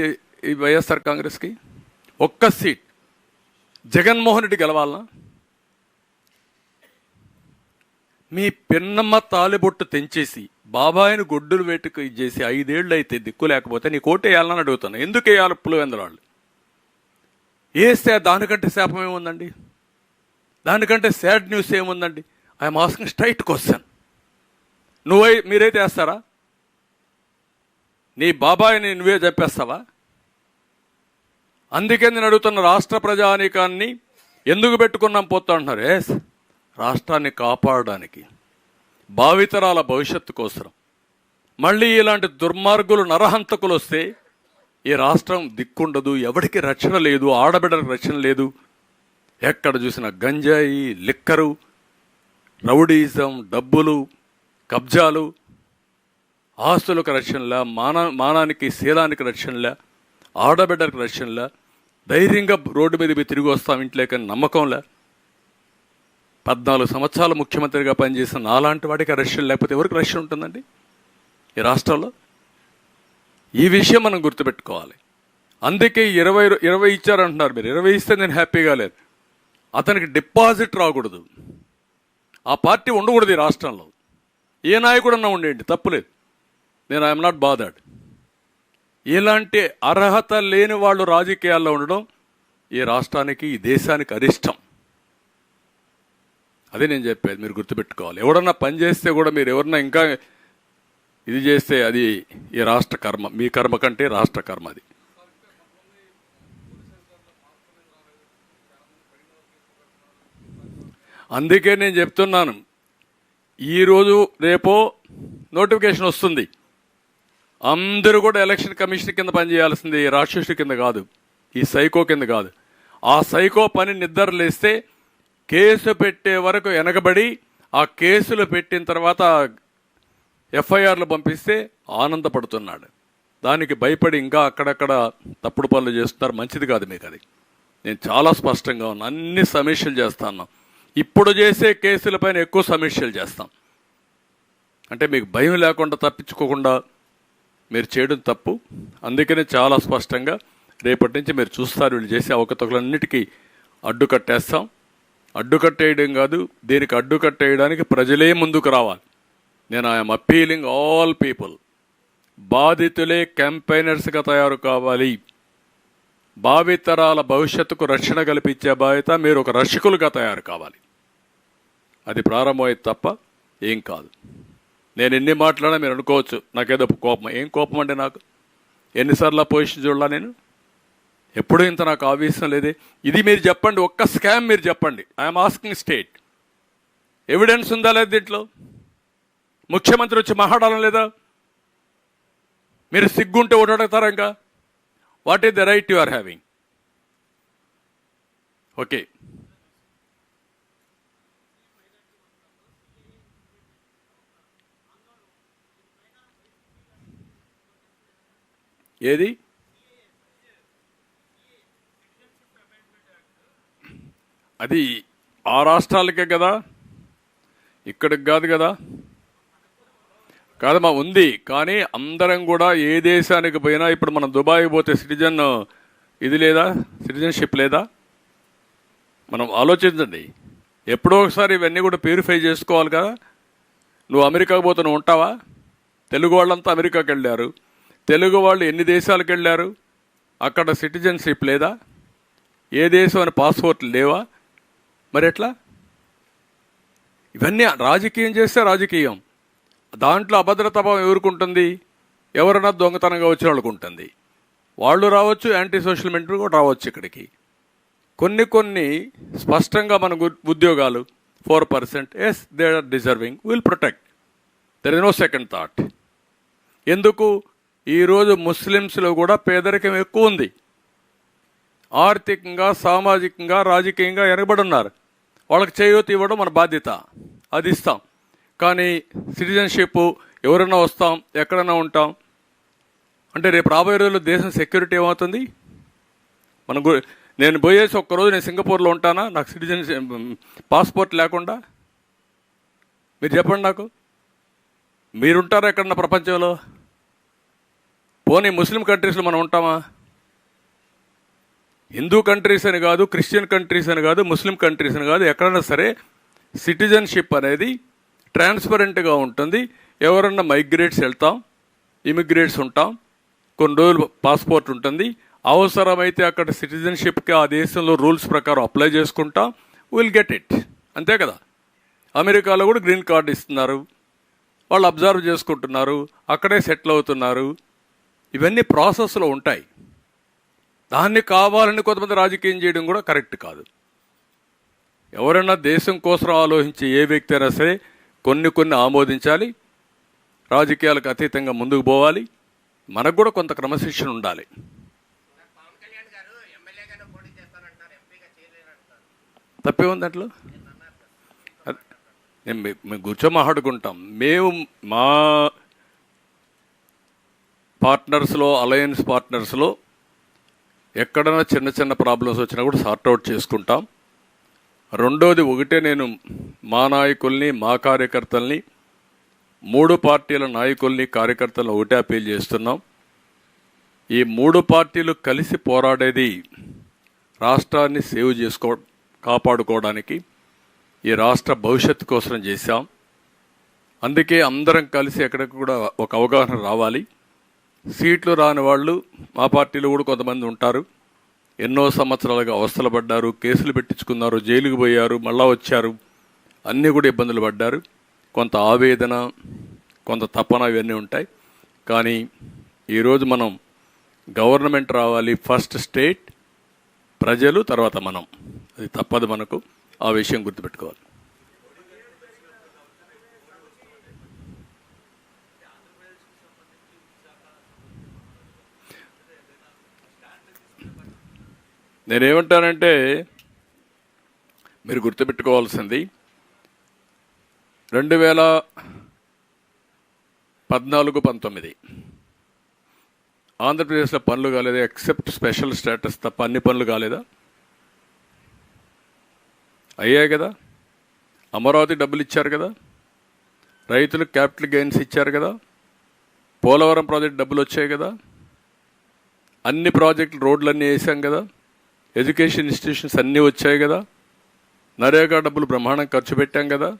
ఈ- వైఎస్ఆర్ కాంగ్రెస్కి ఒక్క సీట్ జగన్మోహన్ రెడ్డి గెలవాలనా? మీ పిన్నమ్మ తాలిబొట్టు తెంచేసి బాబాయిని గొడ్డులు వేటుకు ఇచ్చేసి ఐదేళ్ళు అయితే దిక్కు లేకపోతే నీ కోటే వేయాలని అడుగుతాను ఎందుకు వేయాలి పులివెందరాళ్ళు వేస్తే దానికంటే శాపం ఏముందండి? దానికంటే సాడ్ న్యూస్ ఏముందండి? I'm asking straight question. నువ్వై మీరైతే వేస్తారా? నీ బాబాయిని నువ్వే చెప్పేస్తావా? అందుకే నేను అడుగుతున్న రాష్ట్ర ప్రజానీకాన్ని ఎందుకు పెట్టుకున్నాం పోతా అంటున్నారు? ఎస్ రాష్ట్రాన్ని కాపాడడానికి భావితరాల భవిష్యత్తు కోసం మళ్ళీ ఇలాంటి దుర్మార్గులు నరహంతకులు వస్తే ఈ రాష్ట్రం దిక్కుండదు ఎవరికి రక్షణ లేదు ఆడబిడ్డలకు రక్షణ లేదు. ఎక్కడ చూసిన గంజాయి లిక్కరు రౌడీజం డబ్బులు కబ్జాలు ఆస్తులకు రక్షణలా మాన మానానికి శీలానికి రక్షణలా ఆడబిడ్డలకు రక్షణలా ధైర్యంగా రోడ్డు మీద పోయి తిరిగి వస్తాం ఇంట్లోకని నమ్మకంలే పద్నాలుగు సంవత్సరాలు ముఖ్యమంత్రిగా పనిచేసిన నాలాంటి వాడికి రష్యలు లేకపోతే ఎవరికి రష్య ఉంటుందండి? ఈ రాష్ట్రంలో? ఈ విషయం మనం గుర్తుపెట్టుకోవాలి. అందుకే ఇరవై ఇరవై ఇచ్చారంటున్నారు మీరు. ఇరవై ఇస్తే నేను హ్యాపీగా లేదు. అతనికి డిపాజిట్ రాకూడదు. ఆ పార్టీ ఉండకూడదు ఈ రాష్ట్రంలో. ఏ నాయకుడన్నా ఉండేయండి తప్పులేదు. నేను ఐఎమ్ నాట్ బాదర్డ్. ఇలాంటి అర్హత లేని వాళ్ళు రాజకీయాల్లో ఉండడం ఈ రాష్ట్రానికి ఈ దేశానికి అరిష్టం. అదే నేను చెప్పేది మీరు గుర్తుపెట్టుకోవాలి. ఎవడన్నా పని చేస్తే కూడా మీరు ఎవరన్నా ఇంకా ఇది చేస్తే అది ఈ రాష్ట్ర కర్మ మీ కర్మ కంటే రాష్ట్ర కర్మ అది. అందుకే నేను చెప్తున్నాను ఈరోజు రేపో నోటిఫికేషన్ వస్తుంది. అందరూ కూడా ఎలక్షన్ కమిషన్ కింద పనిచేయాల్సింది ఈ రాక్షసుడి కింద కాదు ఈ సైకో కింద కాదు. ఆ సైకో పని నిద్రలేస్తే కేసు పెట్టే వరకు వెనకబడి ఆ కేసులు పెట్టిన తర్వాత ఎఫ్ఐఆర్లు పంపిస్తే ఆనందపడుతున్నాడు. దానికి భయపడి ఇంకా అక్కడక్కడ తప్పుడు పనులు చేస్తున్నారు. మంచిది కాదు మీకు అది. నేను చాలా స్పష్టంగా ఉన్నా అన్ని సమీక్షలు చేస్తాను ఇప్పుడు చేసే కేసులపైన ఎక్కువ సమీక్షలు చేస్తాం. అంటే మీకు భయం లేకుండా తప్పించుకోకుండా మీరు చేయడం తప్పు. అందుకనే చాలా స్పష్టంగా రేపటి నుంచి మీరు చూస్తారు వీళ్ళు చేసే అవకతవకలన్నిటికీ అడ్డు కట్టేస్తాం. అడ్డు కట్టేయడం కాదు దీనికి అడ్డు కట్టేయడానికి ప్రజలే ముందుకు రావాలి. నేను ఐఎమ్ అప్పీలింగ్ ఆల్ పీపుల్. బాధితులే క్యాంపైనర్స్గా తయారు కావాలి. భావితరాల భవిష్యత్తుకు రక్షణ కల్పించే బాధ్యత మీరు ఒక రక్షకులుగా తయారు కావాలి. అది ప్రారంభమైంది తప్ప ఏం కాదు. నేను ఎన్ని మాట్లాడినా మీరు అనుకోవచ్చు. నాకేదో కోపం. ఏం కోపం అంటే నాకు? ఎన్నిసార్లు ఆ పొజిషన్ చూడాల నేను? ఎప్పుడూ ఇంత నాకు ఆవేశం లేదే. ఇది మీరు చెప్పండి. ఒక్క స్కామ్ మీరు చెప్పండి. ఐఎమ్ ఆస్కింగ్ స్టేట్ ఎవిడెన్స్ ఉందా లేదా దీంట్లో? ముఖ్యమంత్రి వచ్చి మాట్లాడడం లేదా? మీరు సిగ్గుంటే ఓటాడతారా ఇంకా? What is the right you are having okay ఏది? అది ఆ రాష్ట్రాలకే కదా? ఇక్కడికి కాదు కదా? కాదమ్మా ఉంది. కానీ అందరం కూడా ఏ దేశానికి పోయినా ఇప్పుడు మనం దుబాయ్ పోతే సిటిజన్ ఇది లేదా? సిటిజన్షిప్ లేదా? మనం ఆలోచించండి. ఎప్పుడో ఒకసారి ఇవన్నీ కూడా ప్యూరిఫై చేసుకోవాలి కదా? నువ్వు అమెరికాకు పోతే నువ్వు ఉంటావా? తెలుగు వాళ్ళంతా అమెరికాకి వెళ్ళారు. తెలుగు వాళ్ళు ఎన్ని దేశాలకు వెళ్ళారు? అక్కడ సిటిజన్షిప్ లేదా? ఏ దేశం అని పాస్పోర్ట్లు లేవా? మరి ఎట్లా? ఇవన్నీ రాజకీయం చేస్తే రాజకీయం. దాంట్లో అభద్రతాభావం ఎవరుకుంటుంది? ఎవరైనా దొంగతనంగా వచ్చిన వాళ్ళకు ఉంటుంది వాళ్ళు రావచ్చు యాంటీ సోషల్ మీడియా కూడా రావచ్చు ఇక్కడికి. కొన్ని కొన్ని స్పష్టంగా మన ఉద్యోగాలు four percent yes they are deserving will protect. There is no second thought. ఎందుకు? ఈరోజు ముస్లిమ్స్లో కూడా పేదరికం ఎక్కువ ఉంది. ఆర్థికంగా సామాజికంగా రాజకీయంగా వెనకబడి ఉన్నారు వాళ్ళకి చేయూత ఇవ్వడం మన బాధ్యత. అది ఇస్తాం. కానీ సిటిజన్షిప్ ఎవరైనా వస్తాం ఎక్కడైనా ఉంటాం. అంటే రేపు రాబోయే రోజుల్లో దేశం సెక్యూరిటీ ఏమవుతుంది? మన నేను పోయేసి ఒక్కరోజు నేను సింగపూర్లో ఉంటానా? నాకు సిటిజన్ పాస్పోర్ట్ లేకుండా? మీరు చెప్పండి నాకు. మీరుంటారా ఎక్కడన్నా ప్రపంచంలో? పోనీ ముస్లిం కంట్రీస్లో మనం ఉంటామా? హిందూ కంట్రీస్ అని కాదు క్రిస్టియన్ కంట్రీస్ అని కాదు ముస్లిం కంట్రీస్ అని కాదు ఎక్కడైనా సరే సిటిజన్షిప్ అనేది ట్రాన్స్పరెంట్గా ఉంటుంది. ఎవరన్నా మైగ్రేట్స్ వెళ్తాం ఇమిగ్రేట్స్ ఉంటాం కొన్ని రోజులు పాస్పోర్ట్ ఉంటుంది. అవసరమైతే అక్కడ సిటిజన్షిప్కి ఆ దేశంలో రూల్స్ ప్రకారం అప్లై చేసుకుంటాం. విల్ గెట్ ఇట్ అంతే కదా? అమెరికాలో కూడా గ్రీన్ కార్డు ఇస్తున్నారు. వాళ్ళు అబ్జర్వ్ చేసుకుంటున్నారు. అక్కడే సెటిల్ అవుతున్నారు. ఇవన్నీ ప్రాసెస్లో ఉంటాయి. దాన్ని కావాలని కొంతమంది రాజకీయం చేయడం కూడా కరెక్ట్ కాదు. ఎవరైనా దేశం కోసం ఆలోచించే ఏ వ్యక్తి అయినా సరే కొన్ని కొన్ని ఆమోదించాలి రాజకీయాలకు అతీతంగా ముందుకు పోవాలి మనకు కూడా కొంత క్రమశిక్షణ ఉండాలి. తప్పే ఉంది దాంట్లో? నేను మేము కూర్చో మాట్లాడుకుంటాం. మేము మా పార్ట్నర్స్లో అలయన్స్ పార్ట్నర్స్లో ఎక్కడైనా చిన్న చిన్న ప్రాబ్లమ్స్ వచ్చినా కూడా సార్ట్అవుట్ చేసుకుంటాం. రెండోది ఒకటే నేను మా నాయకుల్ని మా కార్యకర్తల్ని మూడు పార్టీల నాయకుల్ని కార్యకర్తలను ఒకటే అప్పీల్ చేస్తున్నాం. ఈ మూడు పార్టీలు కలిసి పోరాడేది రాష్ట్రాన్ని సేవ్ చేసుకో కాపాడుకోవడానికి ఈ రాష్ట్ర భవిష్యత్తు కోసం చేశాం. అందుకే అందరం కలిసి ఎక్కడికి కూడా ఒక అవగాహన రావాలి. సీట్లు రాని వాళ్ళు మా పార్టీలో కూడా కొంతమంది ఉంటారు. ఎన్నో సంవత్సరాలుగా అవస్థలు పడ్డారు కేసులు పెట్టించుకున్నారు జైలుకు పోయారు మళ్ళా వచ్చారు. అన్నీ కూడా ఇబ్బందులు పడ్డారు. కొంత ఆవేదన కొంత తపన ఇవన్నీ ఉంటాయి. కానీ ఈరోజు మనం గవర్నమెంట్ రావాలి ఫస్ట్ స్టేట్ ప్రజలు తర్వాత మనం. అది తప్పదు మనకు. ఆ విషయం గుర్తుపెట్టుకోవాలి. నేనేమంటానంటే మీరు గుర్తుపెట్టుకోవాల్సింది రెండు వేల పద్నాలుగు పంతొమ్మిది. ఆంధ్రప్రదేశ్లో పనులు కాలేదా? ఎక్సెప్ట్ స్పెషల్ స్టేటస్ తప్ప అన్ని పనులు కాలేదా? అయ్యాయి కదా? అమరావతి డబ్బులు ఇచ్చారు కదా? రైతులకు క్యాపిటల్ గెయిన్స్ ఇచ్చారు కదా? పోలవరం ప్రాజెక్ట్ డబ్బులు వచ్చాయి కదా? అన్ని ప్రాజెక్టులు రోడ్లన్నీ వేసాం కదా? ఎడ్యుకేషన్ ఇన్స్టిట్యూషన్స్ అన్నీ వచ్చాయి కదా. నరేగా డబ్బులు బ్రహ్మాండం ఖర్చు పెట్టాం కదా.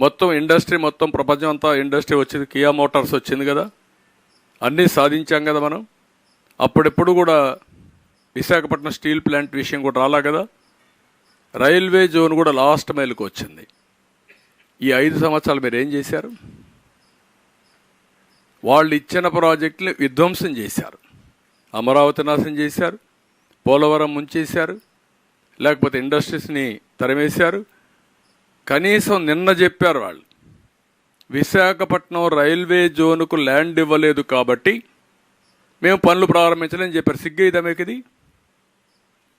మొత్తం ఇండస్ట్రీ మొత్తం ప్రపంచం అంతా ఇండస్ట్రీ వచ్చింది. కియా మోటార్స్ వచ్చింది కదా. అన్నీ సాధించాం కదా మనం. అప్పుడెప్పుడు కూడా విశాఖపట్నం స్టీల్ ప్లాంట్ విషయం కూడా రాలా కదా. రైల్వే జోన్ కూడా లాస్ట్ మైల్కి వచ్చింది. ఈ ఐదు సంవత్సరాలు మీరు ఏం చేశారు? వాళ్ళు ఇచ్చిన ప్రాజెక్టులు విధ్వంసం చేశారు. అమరావతి నాశనం చేశారు. పోలవరం ముంచేశారు లేకపోతే ఇండస్ట్రీస్ని తరిమేశారు. కనీసం నిన్న చెప్పారు వాళ్ళు విశాఖపట్నం రైల్వే జోన్కు ల్యాండ్ ఇవ్వలేదు కాబట్టి మేము పనులు ప్రారంభించలేని చెప్పారు. సిగ్గైదా మీకు ఇది?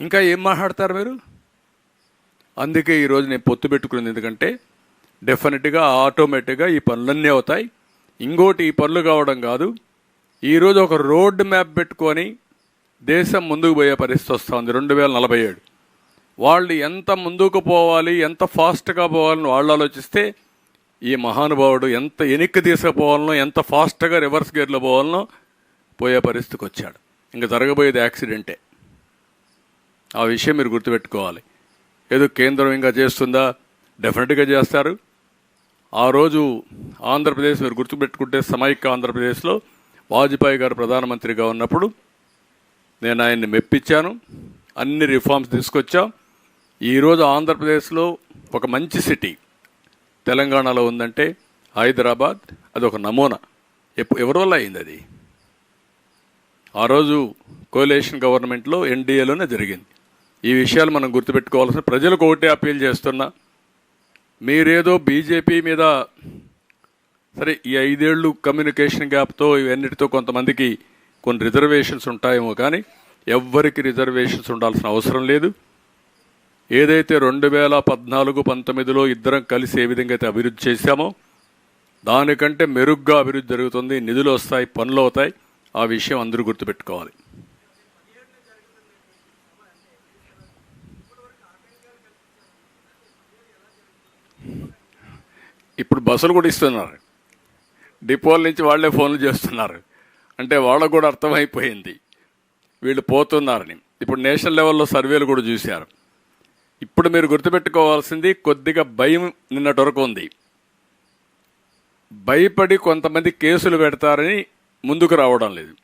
ఇంకా ఏం మాట్లాడతారు మీరు? అందుకే ఈరోజు నేను పొత్తు పెట్టుకున్నది ఎందుకంటే డెఫినెట్గా ఆటోమేటిక్గా ఈ పనులన్నీ అవుతాయి. ఇంకోటి ఈ పనులు కావడం కాదు ఈరోజు ఒక రోడ్ మ్యాప్ పెట్టుకొని దేశం ముందుకు పోయే పరిస్థితి వస్తుంది రెండు వేల నలభై ఏడు. వాళ్ళు ఎంత ముందుకు పోవాలి ఎంత ఫాస్ట్గా పోవాలని వాళ్ళు ఆలోచిస్తే ఈ మహానుభావుడు ఎంత ఎనిక్కి తీసుకుపోవాలనో ఎంత ఫాస్ట్గా రివర్స్ గేర్లో పోవాలనో పోయే పరిస్థితికి వచ్చాడు. ఇంకా జరగబోయేది యాక్సిడెంటే. ఆ విషయం మీరు గుర్తుపెట్టుకోవాలి. ఏదో కేంద్రం ఇంకా చేస్తుందా? డెఫినెట్గా చేస్తారు. ఆ రోజు ఆంధ్రప్రదేశ్ మీరు గుర్తుపెట్టుకుంటే సమైక్య ఆంధ్రప్రదేశ్లో వాజ్పేయి గారు ప్రధానమంత్రిగా ఉన్నప్పుడు నేను ఆయన్ని మెప్పించాను. అన్ని రిఫార్మ్స్ తీసుకొచ్చాం. ఈరోజు ఆంధ్రప్రదేశ్లో ఒక మంచి సిటీ తెలంగాణలో ఉందంటే హైదరాబాద్. అది ఒక నమూనా. ఎప్పు ఎవరి వల్ల అయింది అది? ఆ రోజు కోలేషన్ గవర్నమెంట్లో ఎన్డీఏలోనే జరిగింది. ఈ విషయాలు మనం గుర్తుపెట్టుకోవాల్సిన ప్రజలకు ఒకటే అప్పీల్ చేస్తున్నా. మీరేదో బీజేపీ మీద సరే ఈ ఐదేళ్ళు కమ్యూనికేషన్ గ్యాప్తో ఇవన్నిటితో కొంతమందికి కొన్ని రిజర్వేషన్స్ ఉంటాయేమో కానీ ఎవ్వరికి రిజర్వేషన్స్ ఉండాల్సిన అవసరం లేదు. ఏదైతే రెండు వేల పద్నాలుగు పంతొమ్మిదిలో ఇద్దరం కలిసి ఏ విధంగా అయితే అభివృద్ధి చేశామో దానికంటే మెరుగ్గా అభివృద్ధి జరుగుతుంది నిధులు వస్తాయి పనులు అవుతాయి ఆ విషయం అందరూ గుర్తుపెట్టుకోవాలి. ఇప్పుడు బస్సులు కూడా ఇస్తున్నారు. డిపోల నుంచి వాళ్ళే ఫోన్లు చేస్తున్నారు. అంటే వాళ్ళకు కూడా అర్థమైపోయింది. వీళ్ళు పోతున్నారని. ఇప్పుడు నేషనల్ లెవెల్లో సర్వేలు కూడా చూశారు. ఇప్పుడు మీరు గుర్తుపెట్టుకోవాల్సింది కొద్దిగా భయం నిన్నటి వరకు ఉంది. భయపడి కొంతమంది కేసులు పెడతారని ముందుకు రావడం లేదు.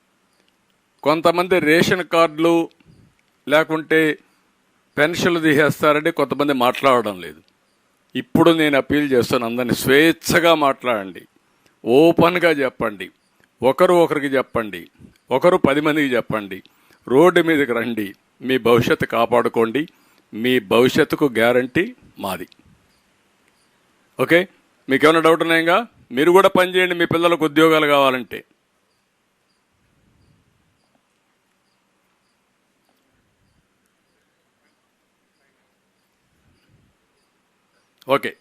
కొంతమంది రేషన్ కార్డులు లేకుంటే పెన్షన్లు తీసేస్తారని కొంతమంది మాట్లాడడం లేదు. ఇప్పుడు నేను అప్పీల్ చేస్తాను అందరినీ స్వేచ్ఛగా మాట్లాడండి. ఓపెన్గా చెప్పండి. ఒకరు ఒకరికి చెప్పండి. ఒకరు పది మందికి చెప్పండి. రోడ్డు మీదకి రండి. మీ భవిష్యత్తు కాపాడుకోండి. మీ భవిష్యత్తుకు గ్యారంటీ మాది. ఓకే? మీకు ఏమైనా డౌట్ ఉన్నాయంగా? మీరు కూడా పనిచేయండి మీ పిల్లలకు ఉద్యోగాలు కావాలంటే. ఓకే.